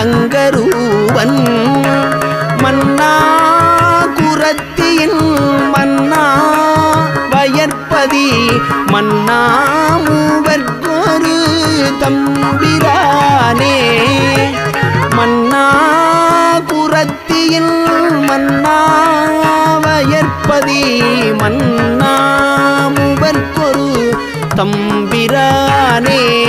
தங்கரூவன். மன்னா குரத்தியின் மன்னா வயற்பதி. மன்னா மூவர்க்கொரு தம்பிரானே. மன்னா குரத்தியின் மன்னா வயற்பதி. மன்னா மூவர்க்கொரு தம்பிரானே.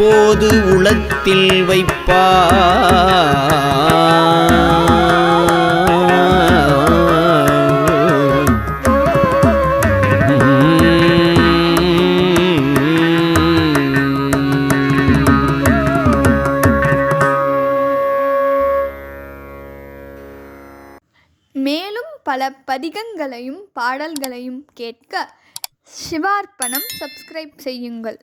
அப்போது போது உளத்தில் வைப்பா மேலும் பல பதிகங்களையும் பாடல்களையும் கேட்க சிவார்ப்பணம் சப்ஸ்கிரைப் செய்யுங்கள்.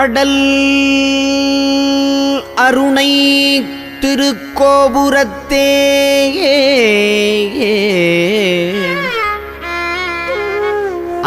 அடல் அருணை திருக்கோபுரத்தே.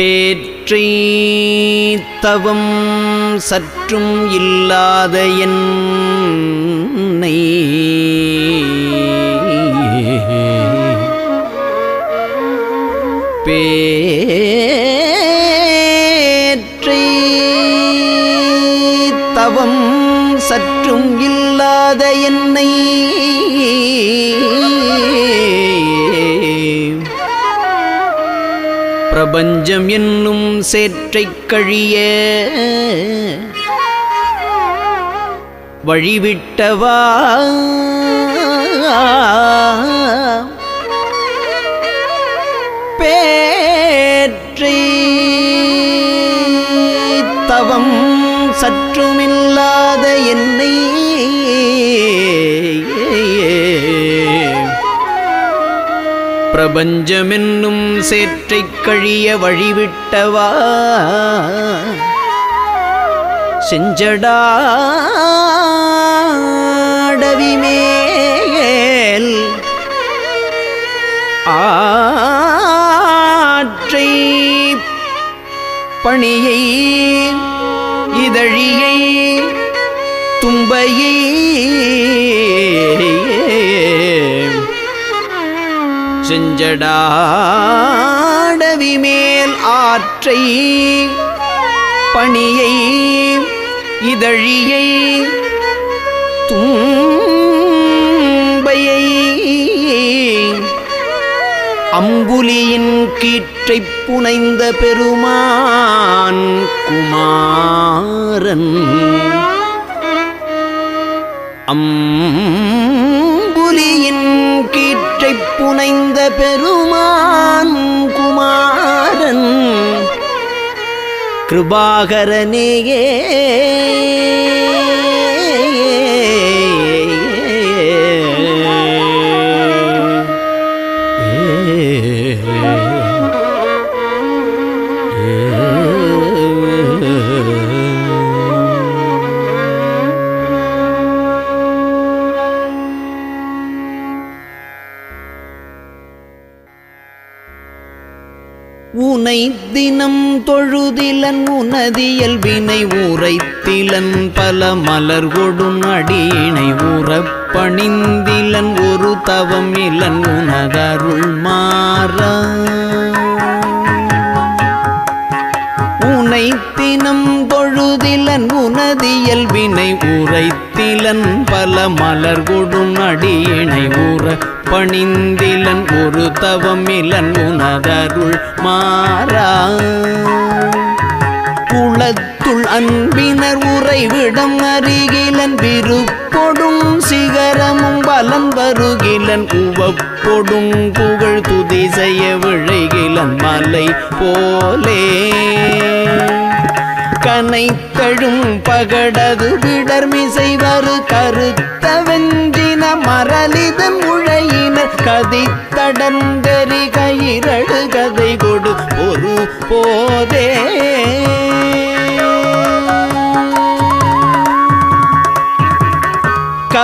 பேற்றை தவம் சற்றும் இல்லாத என்னை. பேற்றை தவம் சற்றும் இல்லாத என்னை. பிரபஞ்சம் என்னும் சேற்றைக் கழிய வழிவிட்டவா? பிரபஞ்சமென்னும் சேற்றைக் கழிய வழிவிட்டவா? செஞ்சடாடவிமேல் ஆற்றை பணியை இதழியை தும்பையை செஞ்சடாடவி மேல் ஆற்றை பணியை இதழியை தும்பையை அம்புலியின் கீற்றைப் புனைந்த பெருமான் குமாரன். அம் புனைந்த பெருமான் குமாரன். கிருபாகரனேயே. உனதியல் வினை உரைத்திலன் பல மலர் கொடும் அடியினை ஊறப்பணிந்திலன் ஒரு தவம் இலன் உனதருள் மாறா. உனைத்தினம் தினம் தொழுதிலன் உனதியல் வினை உரைத்திலன் பல மலர் கொடும் அடியினை ஊற பணிந்திலன் ஒரு தவம் இலன் உனதருள் மாறா. அன்பினர் உறைவிடம் அருகிலன் விருப்பொடும் சிகரமும் பலம் வருகிலன் உவப்பொடும் புகழ் துதி செய்ய விழைகிலன் மலை போலே. கனைத்தழும் பகடது விடர்மிசை வரு கருத்த வெஞ்சின மரலிதன் உழையினர் கதித்தடந்தரி கயிரடு கதை கொடு ஒரு போதே.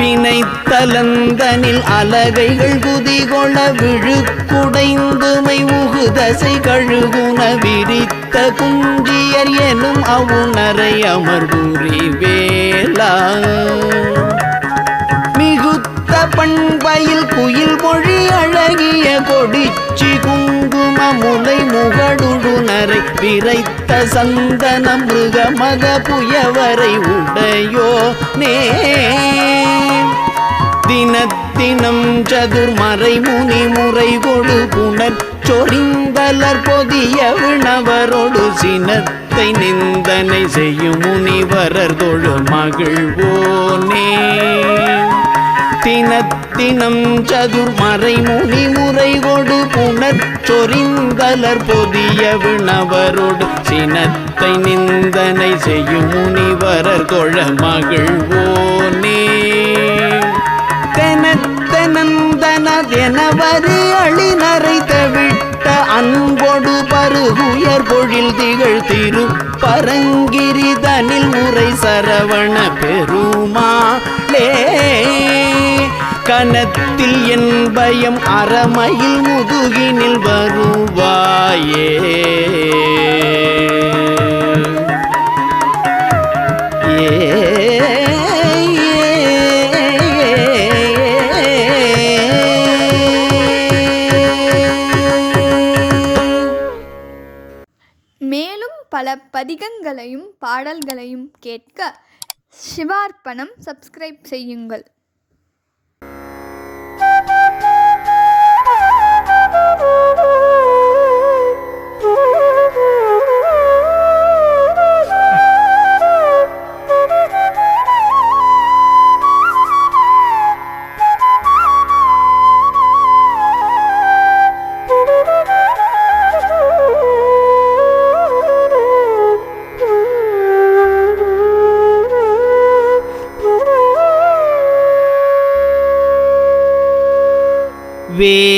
வினைத்தலந்தனில் அலகைகள் குதிகொள விழுக்குடைந்துமை உகுதசை கழுகுன விரித்த குஞ்சியர் எனும் அவுணரை அமர்வுரி வேளா மிகுத்த பண்பையில் குயில் மொழி அழகிய கொடிச்சி குங்கும முலை முகடுடுனரை விரைத்த சந்தன மிருகமத புயவரை உடையோ நே. தினத்தினம் சதுர்மறை முனி முறை கொடு புனர் சொரிந்தலர் பொதிய விணவரோடு சினத்தை நிந்தனை செய்யும் முனிவரர் தொழு மகிழ்வோனே. தினத்தினம் சதுர்மறை முனி முறை கொடு புனர் பொதிய விணவரோடு சினத்தை நிந்தனை செய்யும் முனிவரர் கொழ மகிழ்வோனே. தெனத்தனந்தனதெனவரு அழினரை தவிட்ட அன்பொடு பருகுயர் பொழில் திகழ் திரு பரங்கிரிதனில் முறை சரவண பெருமாளே. கனத்தில் என் பயம் அறமையில் முதுகினில் வருவாயே. மேலும் பல பதிகங்களையும் பாடல்களையும் கேட்க சிவார்ப்பணம் சப்ஸ்கிரைப் செய்யுங்கள். வேலே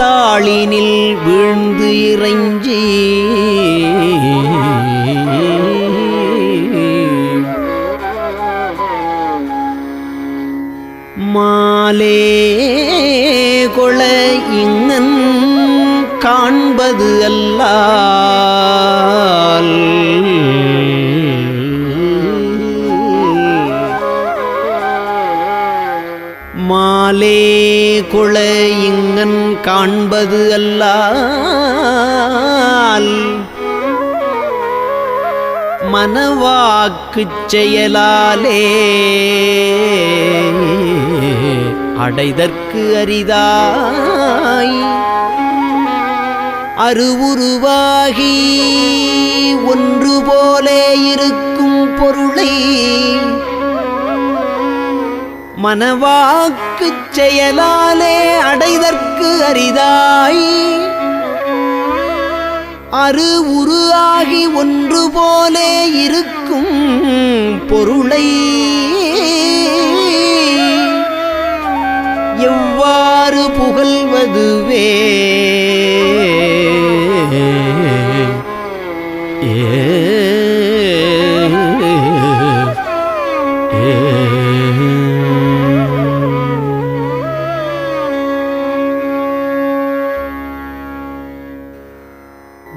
தாளினில் வீழ்ந்து இறைஞ்சி மனவாக்குச் செயலாலே அடைதற்கு அரிதாய். அருவுருவாகி ஒன்று போலே இருக்கும் பொருளை மனவாக்குச் செயலாலே அடைதற்கு அரிதாய். அரு உருவாகி ஒன்று போலே இருக்கும் பொருளை. எவ்வாறு புகழ்வதுவே?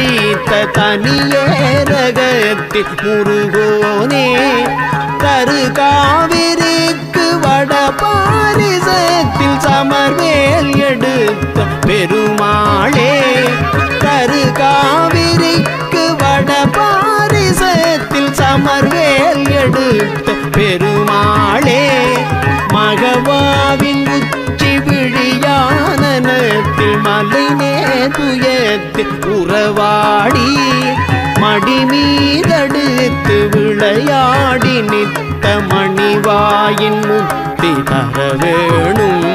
வைத்த தனியேரகத்தின் முருகோனே தரு காவிரிக்கு வட பாரிசத்தில் சமர்வேல் எடுத்த பெருமாளே. விளையாடி நித்த மணிவாயின் முக்தி தர வேணும்.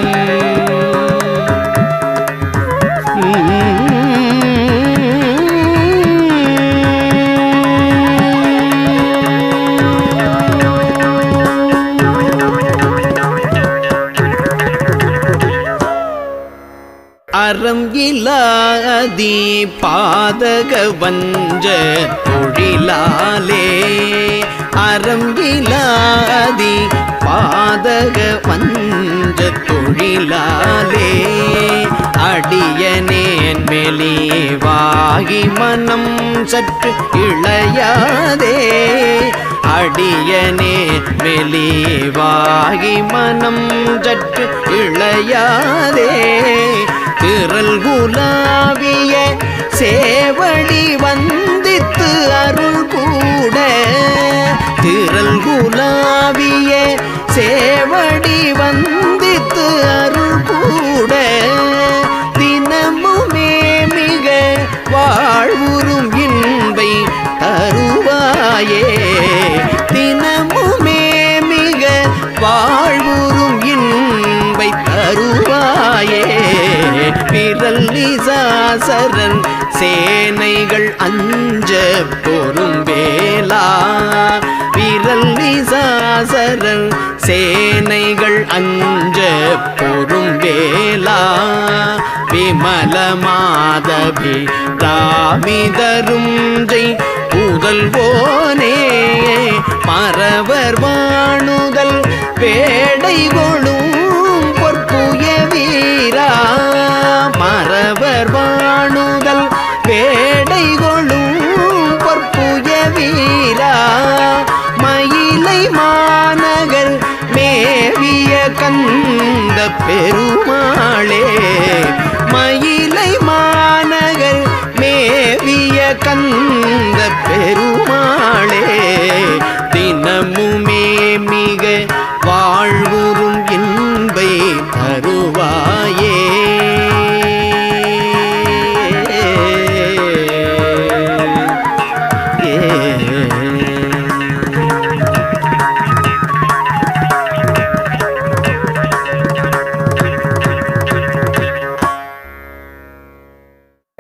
இலாதி பாதக வஞ்ச தொழிலாலே அறம் பாதக வஞ்ச தொழிலாலே அடியனேன் மெலிவாகி மனம் சற்று இளையாதே அடியனே மெலிவாகி மனம் சற்று இளையாதே திரள் குலாவிய சேவடி வந்தித்து அருள் கூட. திரள் குலாவிய சேவடி வந்து பிரல்லிசாசரன் சேனைகள் அஞ்ச பொறும் வேலா விரல் நிசாசரன் சேனைகள் அஞ்ச பொறும் வேலா விமல மாதவி தாமிதரும் ஜெய் புதல்வோனே மறவர் வாணுதல் பேடை கொழு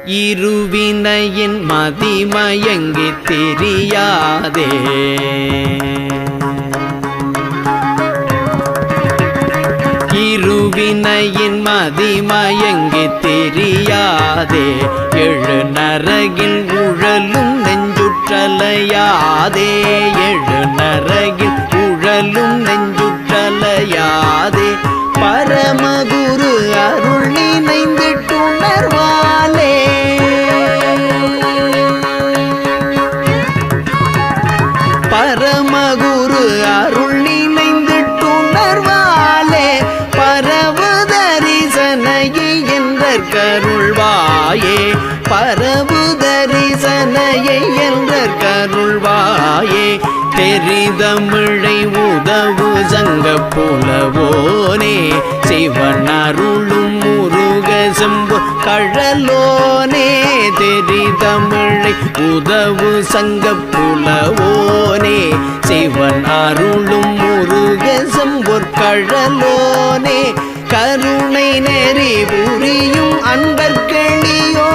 இருவினையின் மதிமயங்கி தெரியாதே. இருவினையின் மதிமயங்கி தெரியாதே. எழு நரகில் உழலும் நெஞ்சுற்றலையாதே. எழு நரகில் உழலும் நெஞ்சுற்றலையாதே. பரமகுரு அருள் நினைந்திட்டு கருள்வாயே பரவு தரிசனையை என்ற கருள்வாயே. தெரிதமிழை உதவு சங்க புலவோனே சிவன் அருளும் முருக செம்பு கழலோனே. தெரிதமிழை உதவு சங்க புலவோனே சிவன் அருளும் முருக செம்பொற் கழலோனே. கருணை நெறி புரியும் அன்பர்களியோ